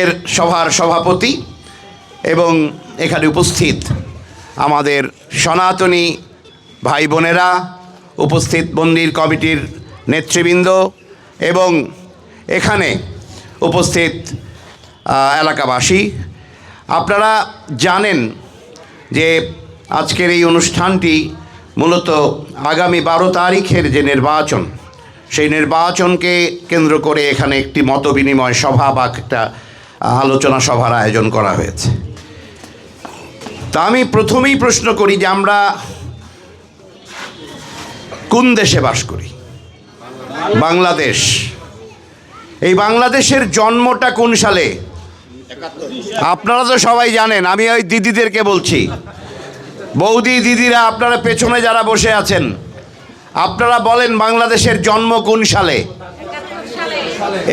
এর সভার সভাপতি এবং এখানে উপস্থিত আমাদের সনাতনী ভাই বোনেরা, উপস্থিত মন্দির কমিটির নেতৃবৃন্দ এবং এখানে উপস্থিত এলাকাবাসী। আপনারা জানেন যে আজকের এই অনুষ্ঠানটি মূলত আগামী বারো তারিখের যে নির্বাচন, সেই নির্বাচনকে কেন্দ্র করে এখানে একটি মতবিনিময় সভা বা একটা আলোচনা সভার আয়োজন করা হয়েছে। তা আমি প্রথমেই প্রশ্ন করি যে আমরা কোন দেশে বাস করি? বাংলাদেশ। এই বাংলাদেশের জন্মটা কোন সালে? আপনারা তো সবাই জানেন, আমি ওই দিদিদেরকে বলছি। বৌদি, দিদিরা, আপনারা পেছনে যারা বসে আছেন, আপনারা বলেন বাংলাদেশের জন্ম কোন সালে?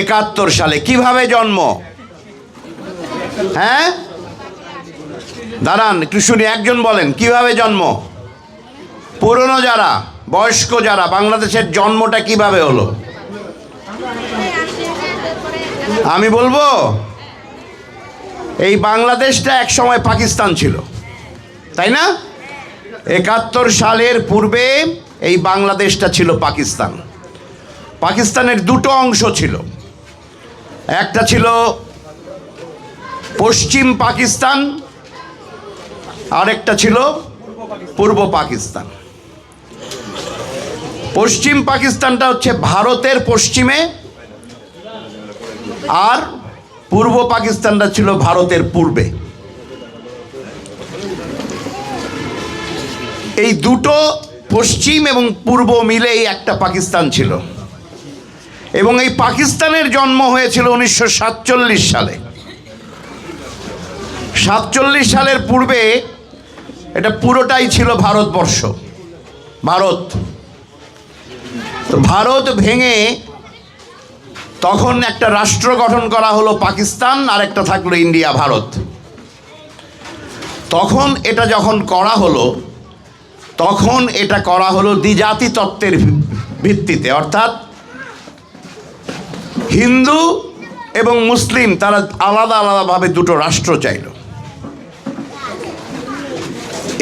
একাত্তর সালে। কীভাবে জন্ম? হ্যাঁ? দাঁড়ান, একটু শুনি, একজন বলেন, কীভাবে জন্ম? পুরনো যারা, বয়স্ক যারা, বাংলাদেশের জন্মটা কীভাবে হলো? আমি বলব, এই বাংলাদেশটা এক সময় পাকিস্তান ছিল, তাই না? একাত্তর সালের পূর্বে এই বাংলাদেশটা ছিল পাকিস্তান। পাকিস্তানের দুটো অংশ ছিল। একটা ছিল পশ্চিম পাকিস্তান, আরেকটা ছিল পূর্ব পাকিস্তান। পশ্চিম পাকিস্তানটা হচ্ছে ভারতের পশ্চিমে, আর পূর্ব পাকিস্তানটা ছিল ভারতের পূর্বে। এই দুটো পশ্চিম এবং পূর্ব মিলেই একটা পাকিস্তান ছিল। এবং এই পাকিস্তানের জন্ম হয়েছিল উনিশশো সাতচল্লিশ সালে। সাতচল্লিশ সালের পূর্বে এটা পুরোটাই ছিল ভারতবর্ষ, ভারত। ভারত ভেঙে তখন একটা রাষ্ট্র গঠন করা হলো পাকিস্তান, আর একটা থাকল ইন্ডিয়া, ভারত। তখন এটা যখন করা হলো, তখন এটা করা হলো দ্বিজাতি তত্ত্বের ভিত্তিতে। অর্থাৎ হিন্দু এবং মুসলিম, তারা আলাদা আলাদাভাবে দুটো রাষ্ট্র চাইল।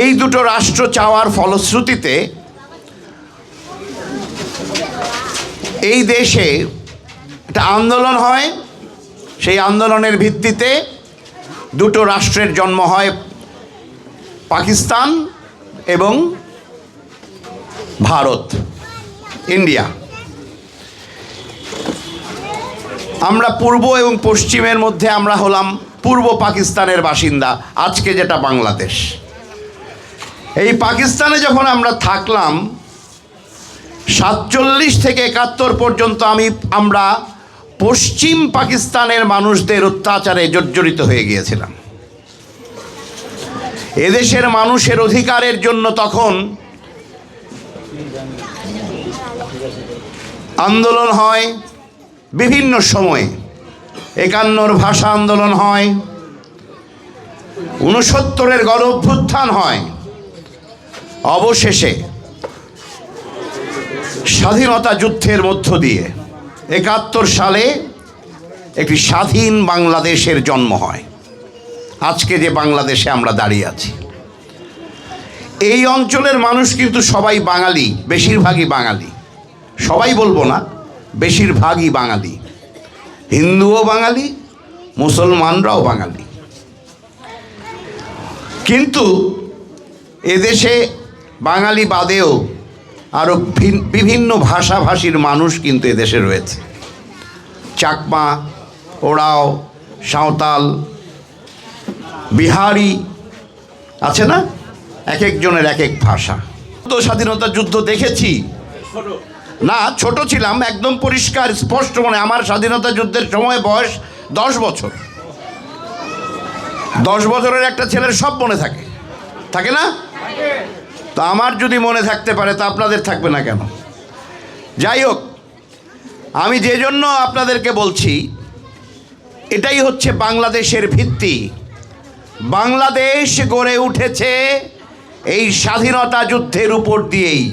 এই দুটো রাষ্ট্র চাওয়ার ফলশ্রুতিতে এই দেশে একটা আন্দোলন হয়। সেই আন্দোলনের ভিত্তিতে দুটো রাষ্ট্রের জন্ম হয়, পাকিস্তান এবং ভারত, ইন্ডিয়া। আমরা পূর্ব এবং পশ্চিমের মধ্যে আমরা হলাম পূর্ব পাকিস্তানের বাসিন্দা, আজকে যেটা বাংলাদেশ। এই পাকিস্তানে যখন আমরা থাকলাম, সাতচল্লিশ থেকে একাত্তর পর্যন্ত আমি, আমরা পশ্চিম পাকিস্তানের মানুষদের অত্যাচারে জর্জরিত হয়ে গিয়েছিলাম। এদেশের মানুষের অধিকারের জন্য তখন আন্দোলন হয় বিভিন্ন সময়ে। একান্নর ভাষা আন্দোলন হয় উনসত্তরের গণ অভ্যুত্থান হয়। অবশেষে স্বাধীনতা যুদ্ধের মধ্য দিয়ে একাত্তর সালে একটি স্বাধীন বাংলাদেশের জন্ম হয়। আজকে যে বাংলাদেশে আমরা দাঁড়িয়ে আছি। এই অঞ্চলের মানুষ কিন্তু সবাই বাঙালি, বেশিরভাগই বাঙালি। সবাই বলব না, বেশিরভাগই বাঙালি। হিন্দুও বাঙালি, মুসলমানরাও বাঙালি। কিন্তু এদেশে বাঙালি বাদেও আরও ভিন- বিভিন্ন ভাষাভাষীর মানুষ কিন্তু এদেশে রয়েছে। চাকমা, ওড়াও, সাঁওতাল, বিহারি আছে না? এক একজনের এক এক ভাষা। তো স্বাধীনতা যুদ্ধ দেখেছি। না, ছোট ছিলাম, একদম পরিষ্কার, স্পষ্ট মনে, আমার স্বাধীনতা যুদ্ধের সময় বয়স দশ বছর। দশ বছরের একটা ছেলের সব মনে থাকে। থাকে না? তো আমার যদি মনে থাকতে পারে, তা আপনাদের থাকবে না কেন? যাই হোক, আমি যে জন্য আপনাদেরকে বলছি, এটাই হচ্ছে বাংলাদেশের ভিত্তি। বাংলাদেশ গড়ে উঠেছে এই স্বাধীনতা যুদ্ধের উপর দিয়েই।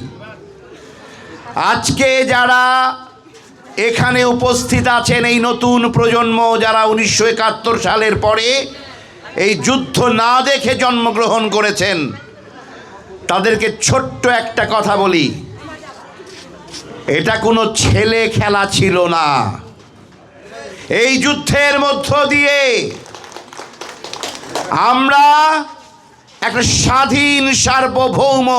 আজকে যারা এখানে উপস্থিত আছেন, এই নতুন প্রজন্ম, যারা উনিশশো একাত্তর সালের পরে এই যুদ্ধ না দেখে জন্মগ্রহণ করেছেন তাদেরকে ছোট্ট একটা কথা বলি। এটা কোনো ছেলে খেলা ছিল না। এই যুদ্ধের মধ্য দিয়ে আমরা একটা স্বাধীন সার্বভৌম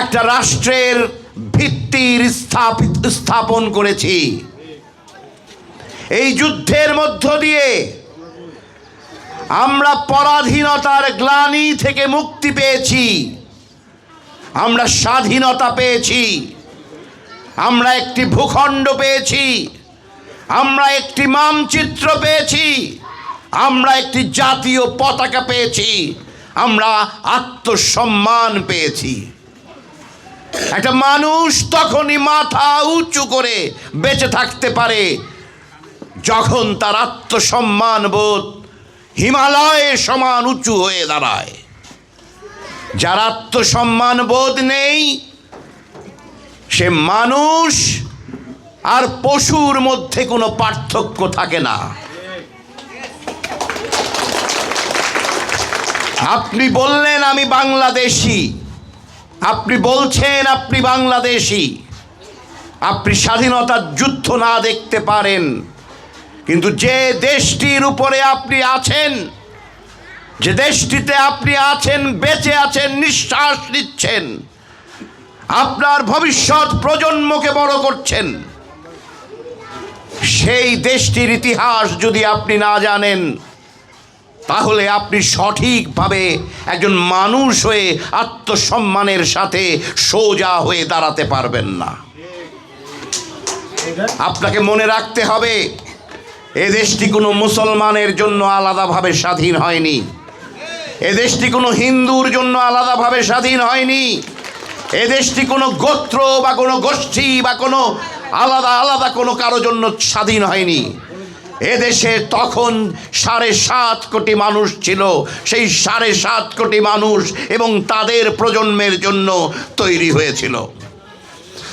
একটা রাষ্ট্রের ভিত্তির স্থাপিত স্থাপন করেছি। এই যুদ্ধের মধ্য দিয়ে আমরা পরাধীনতার গ্লানি থেকে মুক্তি পেয়েছি। আমরা স্বাধীনতা পেয়েছি। আমরা একটি ভূখণ্ড পেয়েছি। আমরা একটি মানচিত্র পেয়েছি। আমরা একটি জাতীয় পতাকা পেয়েছি। আমরা আত্মসম্মান পেয়েছি। একটা মানুষ তখনই মাথা উঁচু করে বেঁচে থাকতে পারে যখন তার আত্মসম্মান বোধ হিমালয়ের সমান উঁচু হয়ে দাঁড়ায়। যার আত্মসম্মান বোধ নেই, সে মানুষ আর পশুর মধ্যে কোনো পার্থক্য থাকে না। আপনি বললেন আমি বাংলাদেশি, আপনি বলছেন আপনি বাংলাদেশি, আপনি স্বাধীনতার যুদ্ধ না দেখতে পারেন। কিন্তু যে দেশটির উপরে আপনি আছেন, যে দেশটিতে আপনি আছেন, বেঁচে আছেন, নিঃশ্বাস নিচ্ছেন, আপনার ভবিষ্যৎ প্রজন্মকে বড় করছেন, সেই দেশটির ইতিহাস যদি আপনি না জানেন, তাহলে আপনি সঠিকভাবে একজন মানুষ হয়ে আত্মসম্মানের সাথে সোজা হয়ে দাঁড়াতে পারবেন না। আপনাকে মনে রাখতে হবে এ দেশটি কোনো মুসলমানের জন্য আলাদাভাবে স্বাধীন হয়নি। এ দেশটি কোনো হিন্দুর জন্য আলাদাভাবে স্বাধীন হয়নি। এ দেশটি কোনো গোত্র বা কোনো গোষ্ঠী বা কোনো আলাদা আলাদা কোনো কারও জন্য স্বাধীন হয়নি। এদেশে তখন সাড়ে সাত কোটি মানুষ ছিল। সেই সাড়ে সাত কোটি মানুষ এবং তাদের প্রজন্মের জন্য তৈরি হয়েছিল।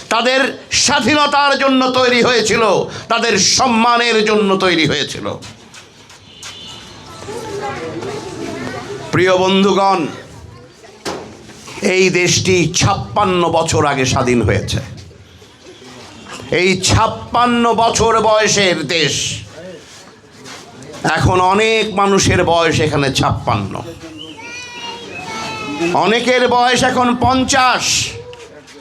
তাদের স্বাধীনতার জন্য তৈরি হয়েছিল, তাদের সম্মানের জন্য তৈরি হয়েছিল। প্রিয় বন্ধুগণ, এই দেশটি ছাপ্পান্ন বছর আগে স্বাধীন হয়েছে। এই ছাপ্পান্ন বছর বয়সের দেশ, এখন অনেক মানুষের বয়স এখানে ছাপ্পান্ন। অনেকের বয়স এখন পঞ্চাশ।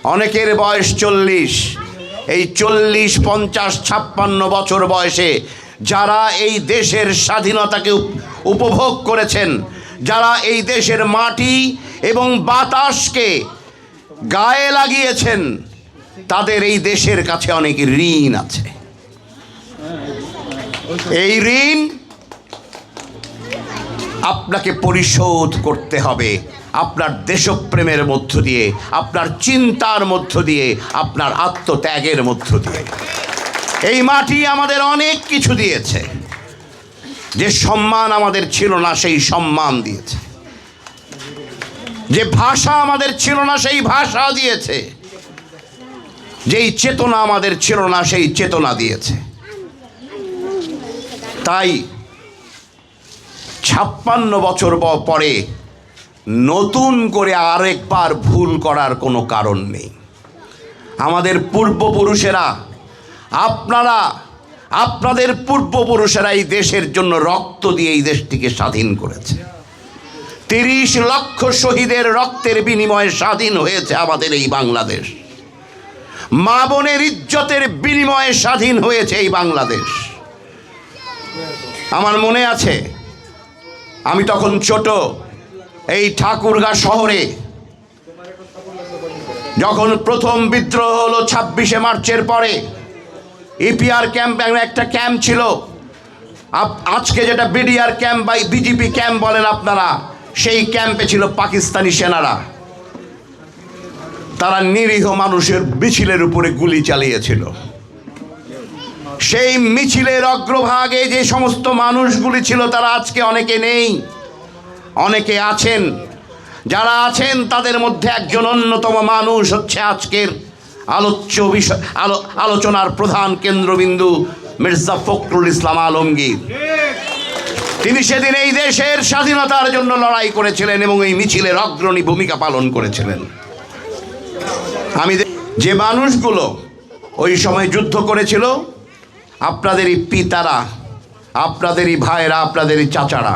অনেকের বয়স চল্লিশ। এই চল্লিশ, পঞ্চাশ, ছাপ্পান্ন বছর বয়সে যারা এই দেশের স্বাধীনতাকে উপভোগ করেছেন, যারা এই দেশের মাটি এবং বাতাসকে গায়ে লাগিয়েছেন, তাদের এই দেশের কাছে অনেক ঋণ আছে। এই ঋণ আপনাকে পরিশোধ করতে হবে। আপনার দেশপ্রেমের মধ্য দিয়ে, আপনার চিন্তার মধ্য দিয়ে, আপনার আত্মত্যাগের মধ্য দিয়ে। এই মাটি আমাদের অনেক কিছু দিয়েছে। যে সম্মান আমাদের ছিল না, সেই সম্মান দিয়েছে। যে ভাষা আমাদের ছিল না, সেই ভাষা দিয়েছে। যেই চেতনা আমাদের ছিল না, সেই চেতনা দিয়েছে। তাই ছাপ্পান্ন বছর পরে নতুন করে আরেকবার ভুল করার কোনো কারণ নেই। আমাদের পূর্বপুরুষেরা, আপনারা, আপনাদের পূর্বপুরুষেরা এই দেশের জন্য রক্ত দিয়ে এই দেশটিকে স্বাধীন করেছে। তিরিশ লক্ষ শহীদের রক্তের বিনিময়ে স্বাধীন হয়েছে আমাদের এই বাংলাদেশ। মা বোনের ইজ্জতের বিনিময়ে স্বাধীন হয়েছে এই বাংলাদেশ। আমার মনে আছে, আমি তখন ছোট এই ঠাকুরগা শহরে যখন প্রথম বিদ্রোহ হলো ছাব্বিশে মার্চের পরে, ইপিআর ক্যাম্প একটা ক্যাম্প ছিল। আজকে যেটা বিডিআর ক্যাম্প বা বিজেপি ক্যাম্প বলেন আপনারা, সেই ক্যাম্পে ছিল পাকিস্তানি সেনারা। তারা নিরীহ মানুষের মিছিলের উপরে গুলি চালিয়েছিল। সেই মিছিলের অগ্রভাগে যে সমস্ত মানুষগুলি ছিল, তারা আজকে অনেকে নেই। অনেকে আছেন, যারা আছেন, তাদের মধ্যে একজন অন্যতম মানুষ হচ্ছে আজকের আলোচ্য বিষয়, আলো, আলোচনার প্রধান কেন্দ্রবিন্দু মির্জা ফখরুল ইসলাম আলমগীর। তিনি সেদিন এই দেশের স্বাধীনতার জন্য লড়াই করেছিলেন এবং এই মিছিলের অগ্রণী ভূমিকা পালন করেছিলেন। আমি যে মানুষগুলো ওই সময় যুদ্ধ করেছিল, আপনাদেরই পিতারা, আপনাদেরই ভাইয়েরা, আপনাদেরই চাচারা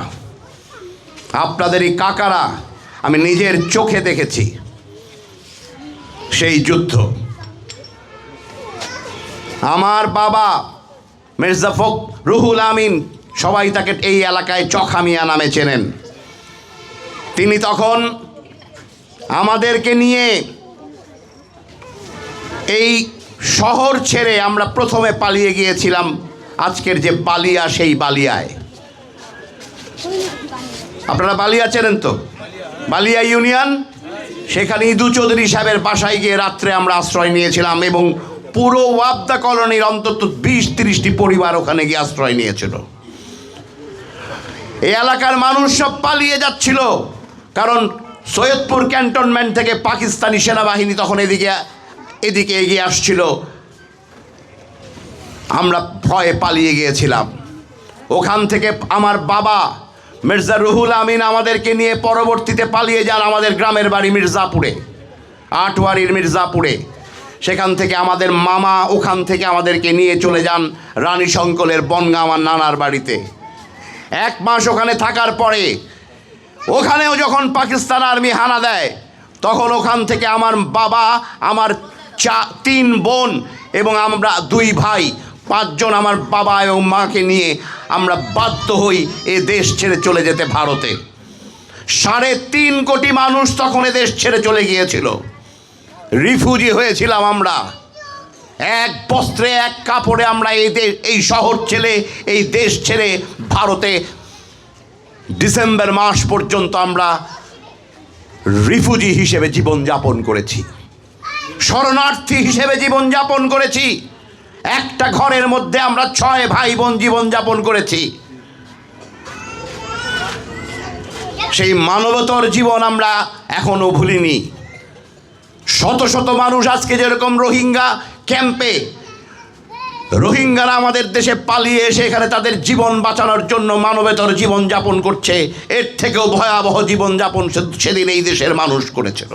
আপনাদেরই কাকারা আমি নিজের চোখে দেখেছি। সেই যুদ্ধ। আমার বাবা মির্জা ফখ রুহুল আমিন, সবাই তাকে এই এলাকায় চখামিয়া নামে চেনেন। তিনি তখন আমাদেরকে নিয়ে এই শহর ছেড়ে আমরা প্রথমে পালিয়ে গিয়েছিলাম। আজকের যে বালিয়া, সেই বালিয়ায়। আপনারা বালিয়া চেনেন তো? বালিয়া ইউনিয়ন, সেখানে ইদু চৌধুরী সাহেবের বাসায় গিয়ে রাত্রে আমরা আশ্রয় নিয়েছিলাম এবং পুরো ওয়াবদা কলোনির অন্তত বিশ, তিরিশটি পরিবার ওখানে গিয়ে আশ্রয় নিয়েছিল। এই এলাকার মানুষ সব পালিয়ে যাচ্ছিল, কারণ সৈয়দপুর ক্যান্টনমেন্ট থেকে পাকিস্তানি সেনাবাহিনী তখন এদিকে এদিকে এগিয়ে আসছিল। আমরা ভয়ে পালিয়ে গিয়েছিলাম। ওখান থেকে আমার বাবা মির্জা রুহুল আমিন আমাদেরকে নিয়ে পরবর্তীতে পালিয়ে যান আমাদের গ্রামের বাড়ি মির্জাপুরে, আটওয়ারির মির্জাপুরে। সেখান থেকে আমাদের মামা ওখান থেকে আমাদেরকে নিয়ে চলে যান রানী শঙ্কলের বনগাঁ আমার নানার বাড়িতে। এক মাস ওখানে থাকার পরে, ওখানেও যখন পাকিস্তান আর্মি হানা দেয়, তখন ওখান থেকে আমার বাবা, আমার চা, তিন বোন এবং আমরা দুই ভাই পাঁচজন আমার বাবা এবং মাকে নিয়ে আমরা বাধ্য হই এ দেশ ছেড়ে চলে যেতে ভারতে। সাড়ে তিন কোটি মানুষ তখন এ দেশ ছেড়ে চলে গিয়েছিল। রিফিউজি হয়েছিলাম আমরা। এক বস্ত্রে, এক কাপড়ে আমরা এই দে- এই শহর ছেড়ে, এই দেশ ছেড়ে ভারতে ডিসেম্বর মাস পর্যন্ত আমরা রিফিউজি হিসেবে জীবনযাপন করেছি। শরণার্থী হিসেবে জীবনযাপন করেছি। একটা ঘরের মধ্যে আমরা ছয় ভাই বোন জীবনযাপন করেছি। সেই মানবতর জীবন আমরা এখনও ভুলিনি। শত শত মানুষ আজকে যেরকম রোহিঙ্গা ক্যাম্পে, রোহিঙ্গারা আমাদের দেশে পালিয়ে এসে এখানে তাদের জীবন বাঁচানোর জন্য মানবেতর জীবন যাপন করছে। এর থেকেও ভয়াবহ জীবন যাপন সেদিন এই দেশের মানুষ করেছিল।